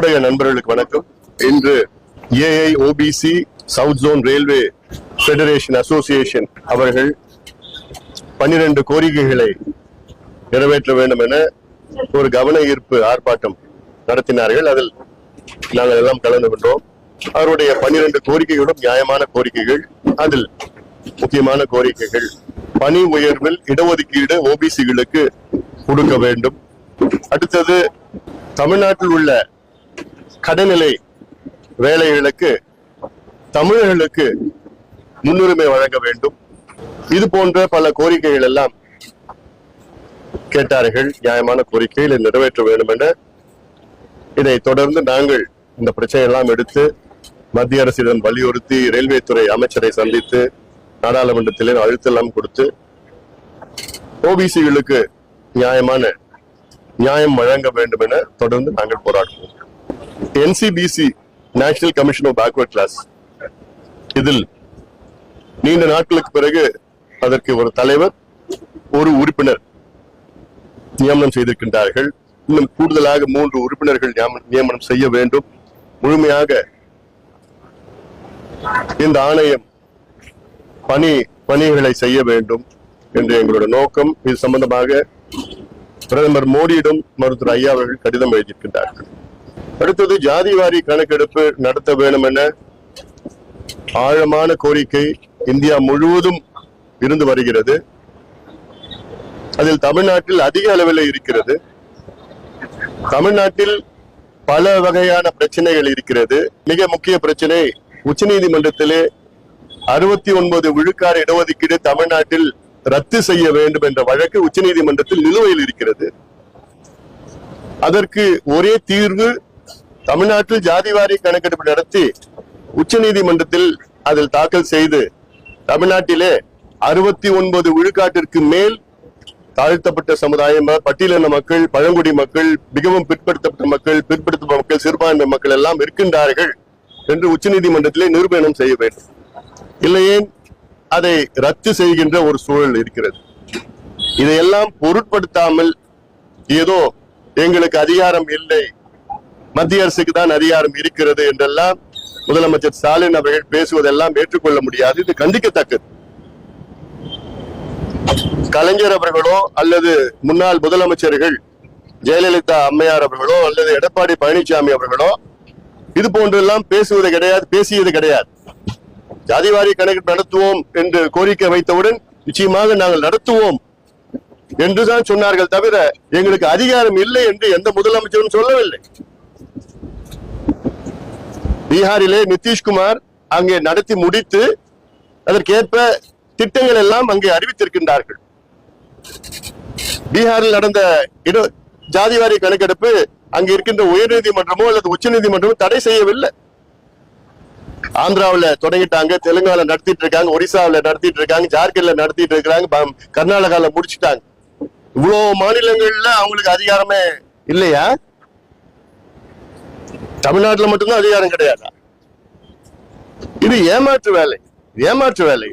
ஊடக நண்பர்களுக்கு வணக்கம். இன்று AI OBC south zone railway federation association அவர்கள் பன்னிரண்டு கோரிக்கைகளை நிறைவேற்ற வேண்டும் என ஒரு கவன ஈர்ப்பு ஆர்ப்பாட்டம் நடத்தினார்கள். அதில் நாங்கள் எல்லாம் கலந்து கொண்டோம். அவருடைய பன்னிரண்டு கோரிக்கைகளும் நியாயமான கோரிக்கைகள். அதில் முக்கியமான கோரிக்கைகள் பணி உயர்வில் இடஒதுக்கீடு ஓபிசிகளுக்கு கொடுக்க வேண்டும். அடுத்தது தமிழ்நாட்டில் உள்ள கடைநிலை வேலைகளுக்கு தமிழர்களுக்கு முன்னுரிமை வழங்க வேண்டும். இது போன்ற பல கோரிக்கைகள் எல்லாம் கேட்டார்கள். நியாயமான கோரிக்கைகளை நிறைவேற்ற வேண்டும் என. இதை தொடர்ந்து நாங்கள் இந்த பிரச்சனை எல்லாம் எடுத்து மத்திய அரசிடம் வலியுறுத்தி ரயில்வே துறை அமைச்சரை சந்தித்து நாடாளுமன்றத்திலே அழுத்தெல்லாம் கொடுத்து ஓபிசிகளுக்கு நியாயமான நியாயம் வழங்க வேண்டும் என தொடர்ந்து நாங்கள் போராடுவோம். NCBC national commission of backward class இதில் நீண்ட நாட்களுக்கு பிறகு அதற்கு ஒரு தலைவர் ஒரு உறுப்பினர் நியமனம் செய்திருக்கின்றார்கள். இன்னும் கூடுதலாக மூன்று உறுப்பினர்கள் நியமனம் செய்ய வேண்டும். முழுமையாக இந்த ஆணையம் பணி பணிகளை செய்ய வேண்டும் என்று எங்களோட நோக்கம். இது சம்பந்தமாக பிரதமர் மோடியிடம் மருத்துவர் ஐயா அவர்கள் கடிதம் எழுதியிருக்கின்றார்கள். அடுத்தது ஜாதி வாரி கணக்கெடுப்பு நடத்த வேண்டும் என ஆழமான கோரிக்கை இந்தியா முழுவதும் இருந்து வருகிறது. அதில் தமிழ்நாட்டில் அதிக அளவில் இருக்கிறது. தமிழ்நாட்டில் பல வகையான பிரச்சனைகள் இருக்கிறது. மிக முக்கிய பிரச்சனை உச்சநீதிமன்றத்திலே அறுபத்தி ஒன்பது விழுக்காடு இடஒதுக்கீடு தமிழ்நாட்டில் ரத்து செய்ய வேண்டும் என்ற வழக்கு உச்சநீதிமன்றத்தில் நிலுவையில் இருக்கிறது. அதற்கு ஒரே தீர்வு தமிழ்நாட்டில் ஜாதிவாரி கணக்கெடுப்பு நடத்தி உச்ச நீதிமன்றத்தில் அதில் தாக்கல் செய்து தமிழ்நாட்டிலே அறுபத்தி ஒன்பது விழுக்காட்டிற்கு மேல் தாழ்த்தப்பட்ட சமுதாயம் பட்டியலின மக்கள் பழங்குடி மக்கள் மிகவும் பிற்படுத்தப்பட்ட மக்கள் பிற்படுத்தப்பட்ட மக்கள் சிறுபான்மை மக்கள் எல்லாம் இருக்கின்றார்கள் என்று உச்சநீதிமன்றத்திலே நிரூபணம் செய்ய வேண்டும். இல்லையே அதை ரத்து செய்கின்ற ஒரு சூழல் இருக்கிறது. இதையெல்லாம் பொருட்படுத்தாமல் ஏதோ எங்களுக்கு அதிகாரம் இல்லை மத்திய அரசுக்கு தான் அதிகாரம் இருக்கிறது என்றெல்லாம் முதலமைச்சர் ஸ்டாலின் அவர்கள் பேசுவதெல்லாம் ஏற்றுக்கொள்ள முடியாது. இது கண்டிக்கத்தக்கது. கலைஞர் அவர்களோ அல்லது முன்னாள் முதலமைச்சர்கள் ஜெயலலிதா அம்மையார் அவர்களோ அல்லது எடப்பாடி பழனிசாமி அவர்களோ இது போன்றெல்லாம் பேசுவது கிடையாது பேசியது கிடையாது. ஜாதிவாரி கணக்கு நடத்துவோம் என்று கோரிக்கை வைத்தவுடன் நிச்சயமாக நாங்கள் நடத்துவோம் என்றுதான் சொன்னார்கள் தவிர எங்களுக்கு அதிகாரம் இல்லை என்று எந்த முதலமைச்சரும் சொல்லவில்லை. பீகாரிலே நிதிஷ்குமார் அங்கே நடத்தி முடித்து அதற்கேற்ப திட்டங்கள் எல்லாம் அங்கே அறிவித்திருக்கின்றார்கள். பீகாரில் நடந்த இட ஜாதிவாரி கணக்கெடுப்பு அங்க இருக்கின்ற உயர்நீதிமன்றமோ அல்லது உச்சநீதிமன்றமோ தடை செய்யவில்லை. ஆந்திராவுல தொடங்கிட்டாங்க தெலுங்கானா நடத்திட்டு இருக்காங்க ஒரிசாவுல நடத்திட்டு இருக்காங்க ஜார்க்கண்ட்ல நடத்திட்டு இருக்காங்க கர்நாடகாவில் கர்நாடகால முடிச்சிட்டாங்க. இவ்வளவு மாநிலங்கள்ல அவங்களுக்கு அதிகாரமே இல்லையா? தமிழ்நாட்டுல மட்டும்தான் அதிகாரம் கிடையாதா? இது ஏமாற்று வேலை ஏமாற்று வேலை.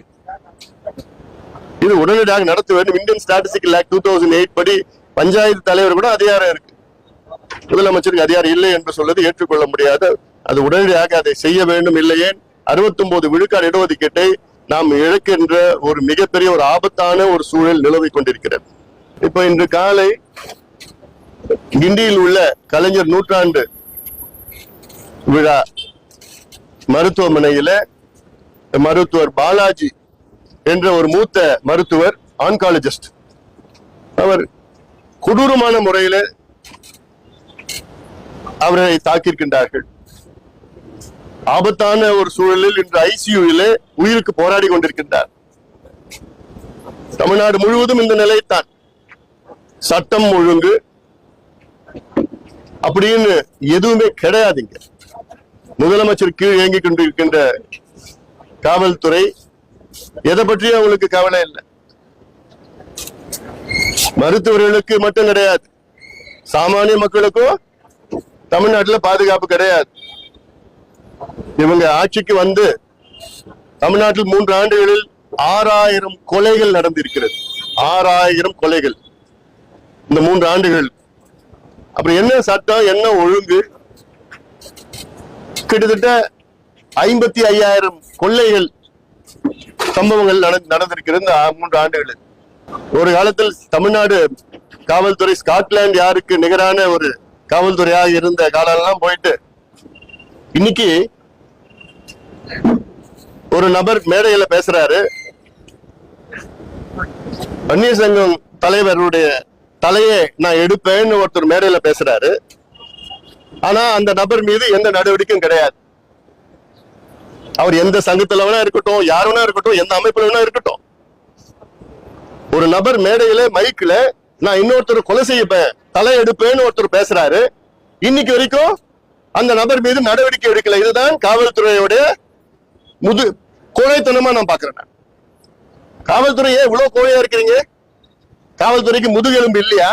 இது உடனடியாக நடத்த வேண்டும். Indian statistical act two thousand eight படி பஞ்சாயத்து தலைவர் கூட அதிகாரம் இருக்கு. முதலமைச்சருக்கு அதிகாரம் இல்லை என்று சொல்வது ஏற்றுக்கொள்ள முடியாது அது உடனடியாக அதை செய்ய வேண்டும் இல்லையே. 69 விழுக்காடு இடஒதுக்கீட்டை நாம் இழக்கின்ற ஒரு மிகப்பெரிய ஒரு ஆபத்தான ஒரு சூழல் நிலவிக் கொண்டிருக்கிறது. இப்ப இன்று காலை கிண்டியில் உள்ள கலைஞர் நூற்றாண்டு விழா மருத்துவமனையில மருத்துவர் பாலாஜி என்ற ஒரு மூத்த மருத்துவர் ஆன்காலஜிஸ்ட் அவர் கொடூரமான முறையில அவரை தாக்கியிருக்கின்றார்கள். ஆபத்தான ஒரு சூழலில் இன்று ஐசியூவிலே உயிருக்கு போராடி கொண்டிருக்கின்றார். தமிழ்நாடு முழுவதும் இந்த நிலைத்தான் சட்டம் ஒழுங்கு அப்படின்னு எதுவுமே கிடையாதுங்க. முதலமைச்சர் கீழ் இயங்கிக் கொண்டிருக்கின்ற காவல்துறை எதை பற்றியும் அவங்களுக்கு கவலை இல்லை. மருத்துவர்களுக்கு மட்டும் கிடையாது. சாமானிய மக்களுக்கும் தமிழ்நாட்டுல பாதுகாப்பு கிடையாது. இவங்க ஆட்சிக்கு வந்து தமிழ்நாட்டில் மூன்று ஆண்டுகளில் ஆறாயிரம் கொலைகள் நடந்திருக்கிறது. ஆறாயிரம் கொலைகள். இந்த மூன்று ஆண்டுகள். அப்புறம் என்ன சட்டம் என்ன ஒழுங்கு கிட்டத்தட்ட ஐம்பத்தி ஐயாயிரம் கொள்ளைகள் சம்பவங்கள் நடந்திருக்கிறது இந்த மூன்று ஆண்டுகளில். ஒரு காலத்தில் தமிழ்நாடு காவல்துறை ஸ்காட்லாந்து யாருக்கு நிகரான ஒரு காவல்துறையாக இருந்த காலம்லாம் போயிட்டு இன்னைக்கு ஒரு நபர் மேடையில பேசுறாரு. அந்நிய சங்கம் தலைவருடைய தலையை நான் எடுப்பேன்னு ஒருத்தர் மேடையில பேசுறாரு. ஆனா அந்த நபர் மீது எந்த நடவடிக்கையும் கிடையாது. அவர் எந்த சங்கத்துல வேணா இருக்கட்டும் யார் வேணா இருக்கட்டும் எந்த அமைப்புல வேணா இருக்கட்டும். ஒரு நபர் மேடையில மைக்ல நான் இன்னொருத்தர் கொலை செய்யப்பேன் தலை எடுப்பேன்னு ஒருத்தர் பேசுறாரு. இன்னைக்கு வரைக்கும் அந்த நபர் மீது நடவடிக்கை எடுக்கல. இதுதான் காவல்துறையோட முது கோழைத்தனமா நான் பாக்குறேன் காவல்துறை காவல்துறையே இவ்வளவு கோழையா இருக்கிறீங்க? காவல்துறைக்கு முதுகெலும்பு இல்லையா?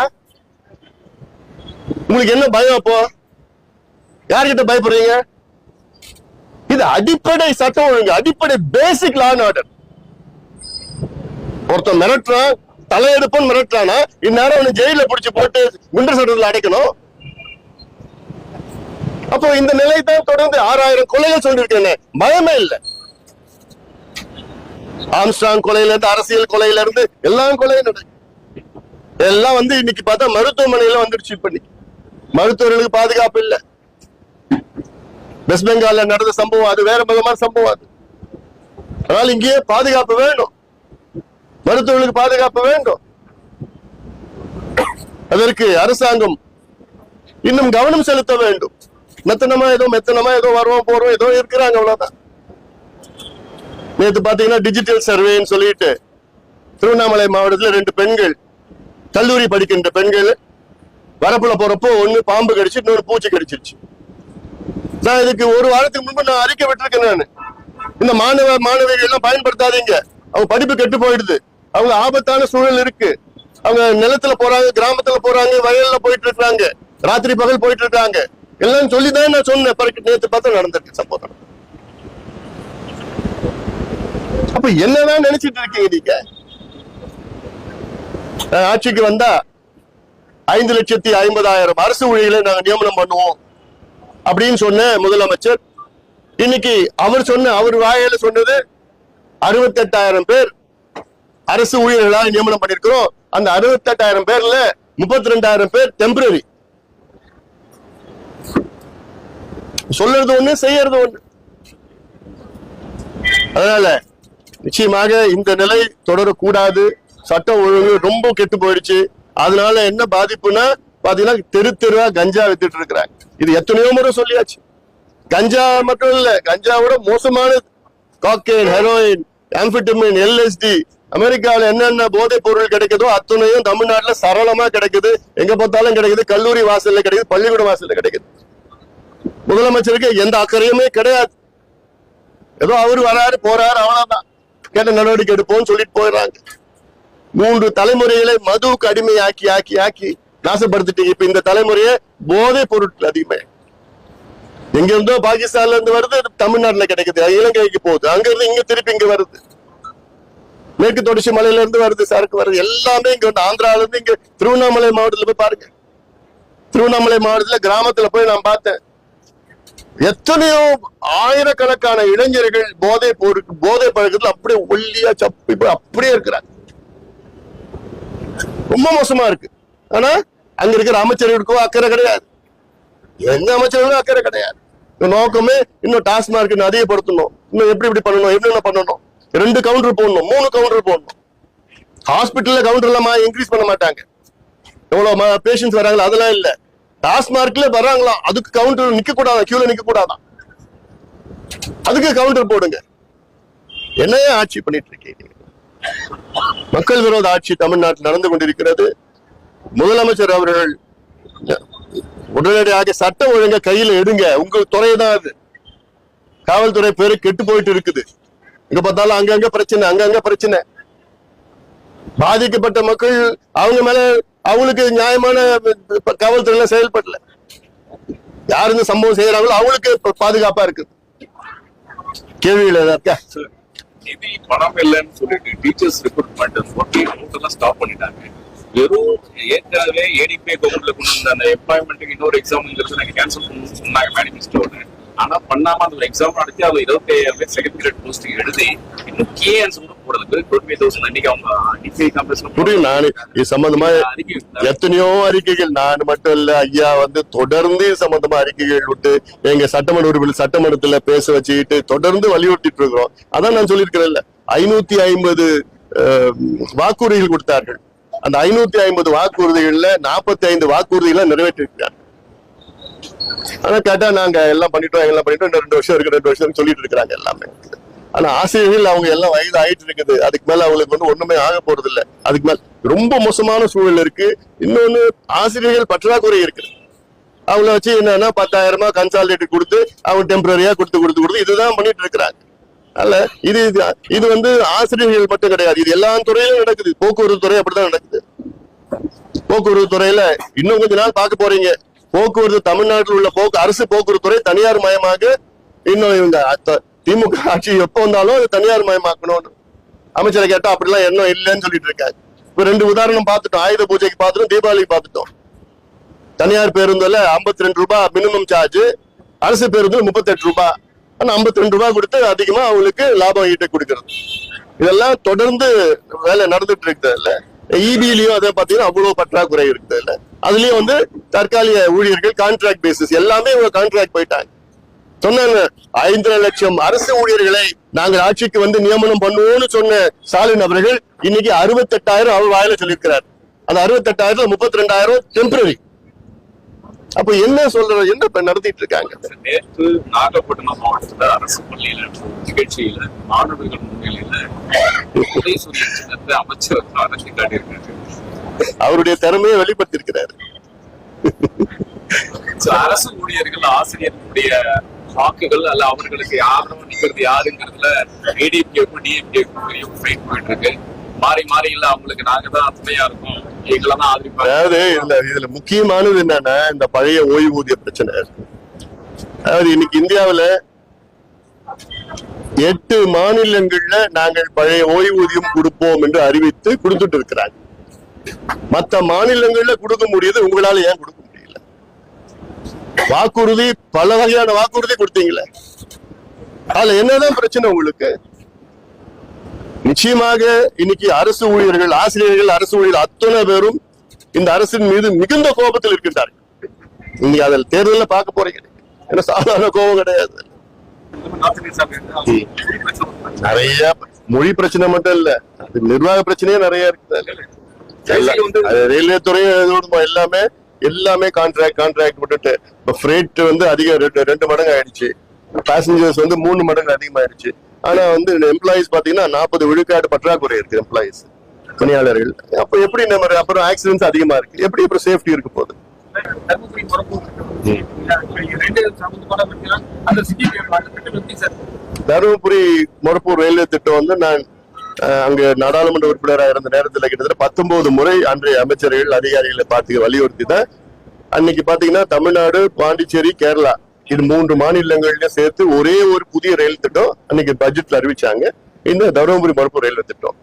உங்களுக்கு என்ன பயம் அப்போ? யார்கிட்ட பயப்படுறீங்க? இது அடிப்படை சட்டம் ஒழுங்கு அடிப்படை பேசிக் லா அண்ட் ஆர்டர் ஒருத்தன் மிரட்டுறான் தலையெடுப்புன்னு மிரட்டுறானா இந்நேரம் அவனை ஜெயில பிடிச்சு போட்டு குண்டர் சட்டத்தில் அடைக்கணும். அப்போ இந்த நிலை தான் தொடர்ந்து ஆறாயிரம் கொலைகள் சொல்லியிருக்கேன் பயமே இல்லை. ஆம்ஸ்டாங் கொலையில இருந்து அரசியல் கொலையில இருந்து எல்லாம் கொலையும் நடக்கும் எல்லாம் வந்து இன்னைக்கு பார்த்தா மருத்துவமனையில வந்துடுச்சு இப்ப இன்னைக்கு. மருத்துவர்களுக்கு பாதுகாப்பு இல்ல. வெஸ்ட் பெங்கால்ல நடந்த சம்பவம் அது வேற விதமான சம்பவம் அது. அதனால இங்கேயே பாதுகாப்பு வேணும். மருத்துவர்களுக்கு பாதுகாப்பு வேண்டும். அதற்கு அரசாங்கம் இன்னும் கவனம் செலுத்த வேண்டும். மெத்தனமா ஏதோ மெத்தனமா ஏதோ வருவோம் போறோம் ஏதோ இருக்கிறாங்க அவ்வளவுதான். நேத்து பாத்தீங்கன்னா டிஜிட்டல் சர்வேன்னு சொல்லிட்டு திருவண்ணாமலை மாவட்டத்தில் ரெண்டு பெண்கள் கல்லூரி படிக்கின்ற பெண்கள் வரப்புல போறப்போ ஒன்னு பாம்பு கடிச்சு இன்னொரு பூச்சி கடிச்சிருச்சு. நான் இதுக்கு ஒரு வாரத்துக்கு முன்பு நான் அறிக்கை விட்டுருக்கேன் நான். இந்த மாணவ மாணவிகள் எல்லாம் பயன்படுத்தாதீங்க. அவங்க படிப்பு கெட்டு போயிடுது. அவங்க ஆபத்தான சூழல் இருக்கு. அவங்க நிலத்துல போறாங்க கிராமத்துல போறாங்க வயல்ல போயிட்டு இருக்காங்க. ராத்திரி பகல் போயிட்டு இருக்காங்க. எல்லாம் சொல்லிதான் நான் சொன்னேன். நேற்று நேத்து பார்த்தா நடந்திருக்கு சம்பவம். அப்ப என்னதான் நினைச்சிட்டு இருக்கீங்க நீங்க? ஆட்சிக்கு வந்தா ஐந்து லட்சத்தி ஐம்பதாயிரம் அரசு ஊழியர்களை நாங்க நியமனம் பண்ணுவோம். அப்படின்னு சொன்ன முதலமைச்சர் இன்னைக்கு அவர் சொன்ன அவர் வாயில சொன்னது அறுபத்தெட்டாயிரம் பேர் அரசு ஊழியர்களாக நியமனம் பண்ணிருக்கிறோம் அந்த அறுபத்தெட்டாயிரம் பேர்ல முப்பத்தி ரெண்டாயிரம் பேர் டெம்பரரி சொல்றது ஒண்ணு செய்யறது ஒண்ணு. அதனால நிச்சயமாக இந்த நிலை தொடரக்கூடாது. சட்டம் ஒழுங்கு ரொம்ப கெட்டு போயிடுச்சு. அதனால என்ன பாதிப்புனா பாத்தீங்கன்னா தெரு தெருவா கஞ்சா வித்துட்டு இருக்கிறாங்க. இது எத்தனையோ முறை சொல்லியாச்சு. கஞ்சா மட்டும் இல்ல கஞ்சாவோட மோசமானது. காக்கெயின் ஹெரோயின் ஆம்பிட்டமின் எல்எஸ்டி அமெரிக்காவில் என்னென்ன போதைப் பொருள் கிடைக்குதோ அத்தனையும் தமிழ்நாட்டுல சரளமா கிடைக்குது. எங்க பார்த்தாலும் கிடைக்குது. கல்லூரி வாசல்ல கிடைக்குது. பள்ளிக்கூட வாசல்ல கிடைக்குது. முதலமைச்சருக்கு எந்த அக்கறையுமே கிடையாது. ஏதோ அவர் வராரு போறாரு அவ்வளவுதான். கேட்ட நடவடிக்கை எடுப்போம்னு சொல்லிட்டு போயிடுறாங்க. மூன்று தலைமுறைகளை மதுவுக்கு அடிமையாக்கி ஆக்கி ஆக்கி நாசப்படுத்திட்டீங்க. இப்ப இந்த தலைமுறையே போதை பொருட்கள் அதிகமே. எங்க இருந்தோ பாகிஸ்தான்ல இருந்து வருது தமிழ்நாட்டுல கிடைக்குது. இலங்கைக்கு போகுது. அங்க இருந்து இங்க திருப்பி இங்க வருது. மேற்கு தொடர்ச்சி மலையில இருந்து வருது சரக்கு வருது. எல்லாமே இங்க வந்து ஆந்திரால இருந்து இங்க திருவண்ணாமலை மாவட்டத்துல போய் பாருங்க. திருவண்ணாமலை மாவட்டத்துல கிராமத்துல போய் நான் பார்த்தேன். எத்தனையோ ஆயிரக்கணக்கான இளைஞர்கள் போதை பொருக்கு போதை பழக்கத்துல அப்படியே ஒல்லியா சப்பி போய் அப்படியே இருக்கிறாங்க. ரொம்ப மோசமா இருக்கு. ஆனா அங்க இருக்கிற அமைச்சர்களுக்கோ அக்கறை கிடையாது. எந்த அமைச்சர்களுக்கும் அக்கறை கிடையாது. நோக்கமே இன்னும் டாஸ்மார்க் இன்னும் அதிகப்படுத்தணும். இன்னும் எப்படி இப்படி பண்ணணும் என்னென்ன பண்ணணும்? ரெண்டு கவுண்டர் போடணும் மூணு கவுண்டர் போடணும். ஹாஸ்பிட்டல்ல கவுண்டர் எல்லாம் இன்க்ரீஸ் பண்ண மாட்டாங்க. எவ்வளவு பேஷண்ட்ஸ் வராங்களோ அதெல்லாம் இல்ல. டாஸ்மார்க்ல வராங்களா அதுக்கு கவுண்டர் நிக்க கூடாதான் கியூல நிக்க கூடாதான் அதுக்கு கவுண்டர் போடுங்க. என்னையே ஆட்சி பண்ணிட்டு இருக்கீங்க. மக்கள் விரோத ஆட்சி தமிழ்நாட்டில் நடந்து கொண்டிருக்கிறது. முதலமைச்சர் அவர்கள் உடனடியாக சட்ட ஒழுங்க கையில எடுங்க. உங்க துறை தான் அது. காவல்துறை பேரு கெட்டு போயிட்டு இருக்குது. இங்க பார்த்தாலும் அங்கங்க பிரச்சனை அங்கங்க பிரச்சனை. பாதிக்கப்பட்ட மக்கள் அவங்க மேல அவங்களுக்கு நியாயமான காவல்துறையில செயல்படல. யார் இந்த சம்பவம் செய்யறாங்களோ அவங்களுக்கு பாதுகாப்பா இருக்கு கேள்விகள் இருக்கா நிதி பணம் இல்லைன்னு சொல்லிட்டு டீச்சர்ஸ் ரெக்ரூட்மெண்ட் ஸ்டாப் பண்ணிட்டாங்க. வெறும் ஏற்கனவே ஏடிபிஐ கவர்மெண்ட்ல கொண்டு அந்த எம்ப்ளாய்மெண்ட்டுக்கு இன்னொரு எக்ஸாம்ங்கிறது நாங்க கேன்சல் சொன்னாங்க மேனிஃபெஸ்டோட ஆனா பண்ணாம அந்த ஒரு எக்ஸாம் நடத்தி அதுல இருபத்தி ஐயாயிரம் பேர் செகண்ட் கிரேட் போஸ்ட் எழுதி இன்னும் கேஎன்ஸ் கூட போடல டுவெண்ட்டி தௌசண்ட் அன்னைக்கு அவங்க டிஃபை கம்பெனிஸ்ல புரியும் நான். இது சம்பந்தமா அறிக்கை எத்தனையோ அறிக்கைகள் நான் மட்டும் இல்ல ஐயா வந்து தொடர்ந்து இது சம்பந்தமா அறிக்கைகள் விட்டு எங்க சட்டமன்ற உறுப்பினர் சட்டமன்றத்துல பேச வச்சுக்கிட்டு தொடர்ந்து வலியுறுத்திட்டு இருக்கிறோம். அதான் நான் சொல்லியிருக்கிறேன்ல ஐநூத்தி ஐம்பது வாக்குறுதிகள் கொடுத்தார்கள். அந்த ஐநூத்தி ஐம்பது வாக்குறுதிகள்ல நாற்பத்தி ஐந்து வாக்குறுதிகளை நிறைவேற்றிருக்கிறார். ஆனா கேட்டா நாங்க எல்லாம் பண்ணிட்டோம் எல்லாம் பண்ணிட்டோம் ரெண்டு வருஷம் இருக்கு ரெண்டு வருஷம் சொல்லிட்டு இருக்கிறாங்க எல்லாமே. ஆனா ஆசிரியர்கள் அவங்க எல்லாம் வயது ஆயிட்டு இருக்குது. அதுக்கு மேல அவங்களுக்கு வந்து ஒண்ணுமே ஆக போறது இல்ல. அதுக்கு மேல ரொம்ப மோசமான சூழல் இருக்கு. இன்னொன்னு ஆசிரியர்கள் பற்றாக்குறை இருக்கு அவங்கள வச்சு என்னன்னா பத்தாயிரமா கன்சால்டேட் கொடுத்து அவங்க டெம்பரரியா கொடுத்து கொடுத்து கொடுத்து இதுதான் பண்ணிட்டு இருக்கிறாங்க. அல்ல இது இது- இது வந்து ஆசிரியர்கள் மட்டும் கிடையாது. இது எல்லா துறையிலும் நடக்குது. போக்குவரத்து துறை அப்படிதான் நடக்குது. போக்குவரத்து துறையில இன்னும் கொஞ்ச நாள் பார்க்க போறீங்க. போக்குவரத்து தமிழ்நாட்டில் உள்ள போக்கு அரசு போக்குவரத்து துறை தனியார் மயமாக இன்னும் இவங்க திமுக ஆட்சி எப்போ வந்தாலும் அது தனியார் மயமாக்கணும்னு. அமைச்சரை கேட்டா அப்படிலாம் எண்ணம் இல்லைன்னு சொல்லிட்டு இருக்காங்க இப்ப ரெண்டு உதாரணம் பார்த்துட்டோம். ஆயுத பூஜைக்கு பார்த்துட்டோம் தீபாவளிக்கு பார்த்துட்டோம். தனியார் பேருந்துல 52 ரெண்டு ரூபாய் மினிமம் சார்ஜ் அரசு பேருந்துல 38 ரூபாய். ஆனா 52 ரெண்டு ரூபா கொடுத்து அதிகமா அவங்களுக்கு லாபம் ஈட்ட கொடுக்கறது. இதெல்லாம் தொடர்ந்து வேலை நடந்துட்டு இருக்குது இல்ல இபிலையும் அதை பார்த்தீங்கன்னா அவ்வளவு பற்றாக்குறை இருக்குது இல்ல அதுலயும் வந்து தற்காலிக ஊழியர்கள் கான்ட்ராக்ட் பேசிஸ் எல்லாமே இவங்க கான்ட்ராக்ட் போயிட்டாங்க. சொன்னாங்க ஐந்தரை லட்சம் அரசு ஊழியர்களை நாங்கள் ஆட்சிக்கு வந்து நியமனம் பண்ணுவோம்னு சொன்ன ஸ்டாலின் அவர்கள் இன்னைக்கு அறுபத்தெட்டாயிரம் அவர் வாயில சொல்லியிருக்கிறார். அந்த அறுபத்தெட்டாயிரத்துல முப்பத்தி ரெண்டாயிரம் டெம்பரரி அப்ப என்ன சொல்ற என்ன இப்ப நடத்திட்டு இருக்காங்க? நேற்று நாகப்பட்டினம் மாவட்டத்துல அரசு பள்ளியில நிகழ்ச்சியில மாணவர்கள் முன்னிலையில அமைச்சர் அரசு காட்டியிருக்காரு. அவருடைய திறமையை வெளிப்படுத்தியிருக்கிறாரு. So, அரசு ஊழியர்கள் ஆசிரியர்களுடைய வாக்குகள் அல்ல அவர்களுக்கு ஆதரவு நிக்கிறது யாருங்கிறதுல ஏடிஎம்கேக்கும் டிஎம்கேக்கும் பெரிய ஃபைட் போயிட்டு இருக்கு. மாறி மாறி இல்ல அவங்களுக்கு நாங்க தான் துணையா இருக்கோம். அதாவது இதுல இதுல முக்கியமானது என்னன்னா இந்த பழைய ஓய்வூதிய பிரச்சனை. அதாவது இன்னைக்கு இந்தியாவுல எட்டு மாநிலங்கள்ல நாங்கள் பழைய ஓய்வூதியம் கொடுப்போம் என்று அறிவித்து கொடுத்துட்டு இருக்கிறாங்க. மத்த மாநிலங்கள்ல கொடுக்க முடியுது உங்களால ஏன் கொடுக்க முடியல? வாக்குறுதி பல வகையான வாக்குறுதி கொடுத்தீங்களே. அதுல என்னதான் பிரச்சனை உங்களுக்கு? நிச்சயமாக இன்னைக்கு அரசு ஊழியர்கள் ஆசிரியர்கள் அரசு ஊழியர்கள் அத்தனை பேரும் இந்த அரசின் மீது மிகுந்த கோபத்தில் இருக்கின்றார்கள். நீங்க அதில் தேர்தலில் பார்க்க போறீங்க. ஏன்னா சாதாரண கோபம் கிடையாது. நிறைய மொழி பிரச்சனை மட்டும் இல்ல அது நிர்வாக பிரச்சனையே நிறைய இருக்குது. ரயில்வே துறையும் எல்லாமே எல்லாமே கான்ட்ராக்ட் கான்ட்ராக்ட் விட்டுட்டு இப்ப ஃப்ரேட் வந்து அதிகம் ரெண்டு ரெண்டு மடங்கு ஆயிடுச்சு. பேசஞ்சர்ஸ் வந்து மூணு மடங்கு அதிகமாயிருச்சு ஆனா வந்து எம்ப்ளாயிஸ் பாத்தீங்கன்னா நாற்பது விழுக்காடு பற்றாக்குறை இருக்கு எம்ப்ளாயிஸ் பணியாளர்கள். அப்ப எப்படி நம்ம அப்புறம் ஆக்சிடென்ட்ஸ் அதிகமா இருக்கு? எப்படி அப்புறம் சேஃப்டி இருக்க போகுது? தருமபுரி மொரப்பூர் ரயில்வே திட்டம் வந்து நான் அஹ், அங்க நாடாளுமன்ற உறுப்பினராக இருந்த நேரத்தில் கிட்டத்தட்ட பத்தொன்பது முறை அன்றைய அமைச்சர்கள் அதிகாரிகளை பார்த்து வலியுறுத்தி தான் அன்னைக்கு பாத்தீங்கன்னா தமிழ்நாடு பாண்டிச்சேரி கேரளா இது மூன்று மாநிலங்கள்ல சேர்த்து ஒரே ஒரு புதிய ரயில் திட்டம் அன்னைக்கு பட்ஜெட்ல அறிவிச்சாங்க. இந்த தருமபுரி மொரப்பூர் ரயில்வே திட்டம்.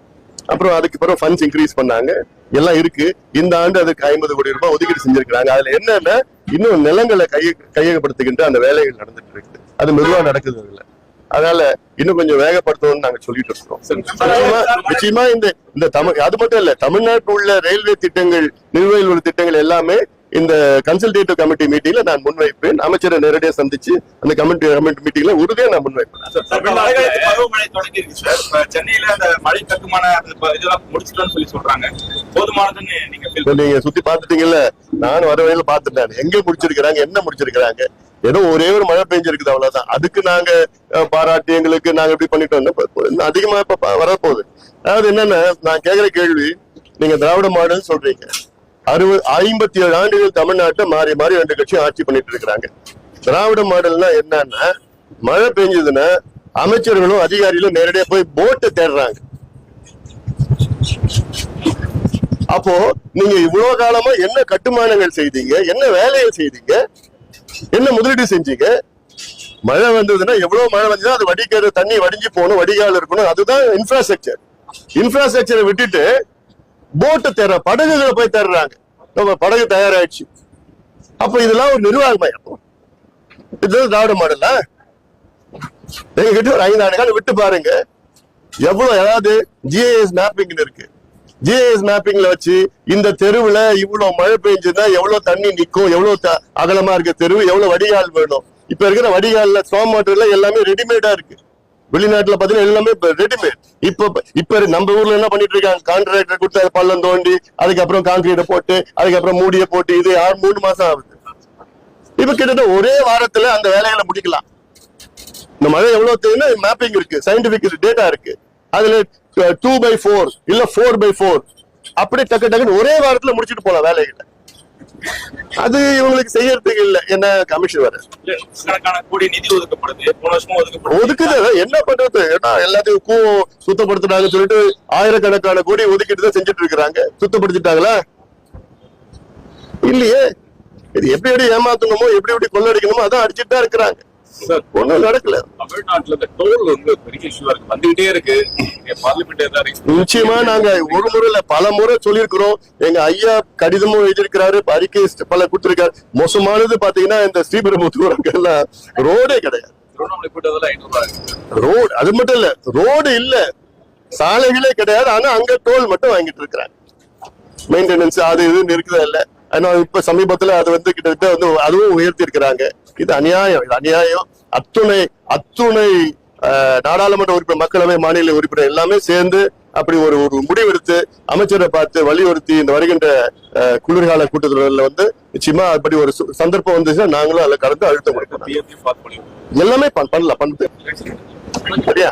அப்புறம் அதுக்கு பிறகு ஃபண்ட்ஸ் இன்க்ரீஸ் பண்ணாங்க. எல்லாம் இருக்கு. இந்த ஆண்டு அதுக்கு ஐம்பது கோடி ரூபாய் ஒதுக்கீடு செஞ்சிருக்காங்க அதுல என்னன்னா இன்னும் நிலங்களை கைய கையகப்படுத்துகின்ற அந்த வேலைகள் நடந்துட்டு இருக்குது அது மெதுவா நடக்குது அதுல. அதனால இன்னும் கொஞ்சம் வேகப்படுத்தணும்னு நாங்க சொல்லிட்டு இருக்கோம். நிச்சயமா நிச்சயமா இந்த இந்த தமிழ் அது மட்டும் இல்ல தமிழ்நாட்டில் உள்ள ரயில்வே திட்டங்கள் நிர்வகில் உள்ள திட்டங்கள் எல்லாமே இந்த கன்சல்டேட்டிவ் கமிட்டி மீட்டிங்ல நான் முன்வைப்பேன். அமைச்சரை நேரடியாக சந்திச்சு அந்த கமிட்டி கமிட்டி மீட்டிங்ல உறுதியா நான் முன்வைப்பேன். சென்னையில அந்த மழை கட்டுமான அந்த ப- இதெல்லாம் முடிச்சிட்டோம்னு சொல்லி சொல்றாங்க. போதுமானதுன்னு நீங்க சுத்தி பாத்துட்டீங்கல்ல நான் வர வழியில பாத்துட்டேன் எங்க முடிச்சிருக்கிறாங்க என்ன முடிச்சிருக்கிறாங்க? ஏதோ ஒரே ஒரு மழை பெஞ்சிருக்குது அவ்வளவுதான். அதுக்கு நாங்க பாராட்டி எங்களுக்கு நாங்க இன்னும் இப்ப- இன்னும் அதிகமா இப்ப வரப்போகுது. அதாவது என்னன்னா நான் கேக்குற கேள்வி நீங்க திராவிட மாடல் சொல்றீங்க. அறுபது ஐம்பத்தி ஏழு ஆண்டுகள் தமிழ்நாட்டை மாறி மாறி ரெண்டு கட்சியும் ஆட்சி பண்ணிட்டு இருக்கிறாங்க. திராவிட மாடல்னா என்னன்னா மழை பெஞ்சதுன்னா அமைச்சர்களும் அதிகாரிகளும் நேரடியா போய் போட்டை தேடுறாங்க. அப்போ நீங்க இவ்வளவு காலமா என்ன கட்டுமானங்கள் செய்தீங்க? என்ன வேலைகள் செய்தீங்க? என்ன முதலீடு செஞ்சீங்க? மழை வந்ததுன்னா எவ்வளவு மழை வந்ததுன்னா அது வடிக்கிற தண்ணி வடிஞ்சு போகணும் வடிகால் இருக்கணும் அதுதான் இன்ஃப்ராஸ்ட்ரக்சர் இன்ஃப்ராஸ்ட்ரக்சரை விட்டுட்டு போட்டு தேர படகுகளை போய் தேடுறாங்க நம்ம படகு தயாராயிடுச்சு. அப்ப இதெல்லாம் ஒரு நிர்வாகமயம் இது திராவிட மாடலா? எங்ககிட்ட ஒரு ஐந்து ஆண்டு காலம் விட்டு பாருங்க. எவ்வளவு அதாவது ஜிஐஎஸ் மேப்பிங் இருக்கு. ஜிஐஎஸ் மேப்பிங்ல வச்சு இந்த தெருவுல இவ்வளவு மழை பெஞ்சதுன்னா எவ்வளவு தண்ணி நிக்கும் எவ்வளவு த- அகலமா இருக்க தெருவு எவ்வளவு வடிகால் வேணும். இப்ப இருக்கிற வடிகால்ல ஸ்டாம் வாட்டர்ல எல்லாமே ரெடிமேடா இருக்கு. வெளிநாட்டுல பாத்தீங்கன்னா எல்லாமே ரெடிமேட் இப்ப இப்ப நம்ம ஊர்ல என்ன பண்ணிட்டு இருக்காங்க? கான்ட்ராக்டர் கொடுத்து அதை பள்ளம் தோண்டி அதுக்கப்புறம் கான்கிரீட்டை போட்டு அதுக்கப்புறம் மூடிய போட்டு இது ஆறு மூணு மாசம் ஆகுது. இப்ப கிட்டத்தட்ட ஒரே வாரத்துல அந்த வேலைகளை முடிக்கலாம். இந்த மழை எவ்வளவு தேவைன்னா மேப்பிங் இருக்கு சயின்டிபிக் டேட்டா இருக்கு. அதுல டூ பை ஃபோர் இல்ல ஃபோர் பை ஃபோர் அப்படியே டக்கு டக்குன்னு ஒரே வாரத்துல முடிச்சிட்டு போலாம் வேலைகளை. அது இவங்களுக்கு செய்யறதுக்கு இல்ல. என்ன கமிஷன் வேற? கணக்கான கோடி நிதி ஒதுக்கப்படுது. போன வருஷமும் ஒதுக்கப்படுது. ஒதுக்குது. என்ன பண்றது? ஏன்னா எல்லாத்தையும் கூ சுத்தப்படுத்துனாங்கன்னு சொல்லிட்டு ஆயிரக்கணக்கான கோடி ஒதுக்கிட்டு தான் செஞ்சுட்டு இருக்கிறாங்க. சுத்தப்படுத்திட்டாங்களா? இல்லையே. இது எப்படி எப்படி ஏமாத்தணுமோ எப்படி எப்படி கொள்ளடிக்கணுமோ அதான் அடிச்சுட்டு தான் இருக்கிறாங்க. ஒண்ணும் நடக்கல. தமிழ்நாட்டுல இந்த டோல் வந்து பெரிய இஷ்யூவா இருக்கு. வந்துகிட்டே இருக்கு. நிச்சயமா நாங்க ஒரு முறை இல்ல பல முறை சொல்லியிருக்கிறோம். எங்க ஐயா கடிதமும் எழுதியிருக்கிறாரு அறிக்கை பல கொடுத்திருக்காரு. மோசமானது பாத்தீங்கன்னா இந்த ஸ்ரீபெரும்புத்தூர் ரோடே கிடையாது. ரோடு அது மட்டும் இல்ல ரோடு இல்ல. சாலைகளே கிடையாது. ஆனா அங்க டோல் மட்டும் வாங்கிட்டு இருக்கிறாங்க. மெயின்டெனன்ஸ் அது இதுன்னு இருக்குதா இல்ல? ஆனா இப்ப சமீபத்துல அது வந்து கிட்டத்தட்ட வந்து அதுவும் உயர்த்தி இருக்கிறாங்க இது அநியாயம் இது அநியாயம். அத்துணை அத்துணை நாடாளுமன்ற உறுப்பினர் மக்களவை மாநில உறுப்பினர் எல்லாமே சேர்ந்து அப்படி ஒரு ஒரு முடிவெடுத்து அமைச்சரை பார்த்து வலியுறுத்தி இந்த வருகின்ற குளிர்கால கூட்டத்தொடரில் வந்து நிச்சயமா அப்படி ஒரு சந்தர்ப்பம் வந்துச்சுன்னா நாங்களும் அதுல கலந்து அழுத்தம் கொடுக்கணும் எல்லாமே பண்- பண்ணலாம் பண்ணுது சரியா?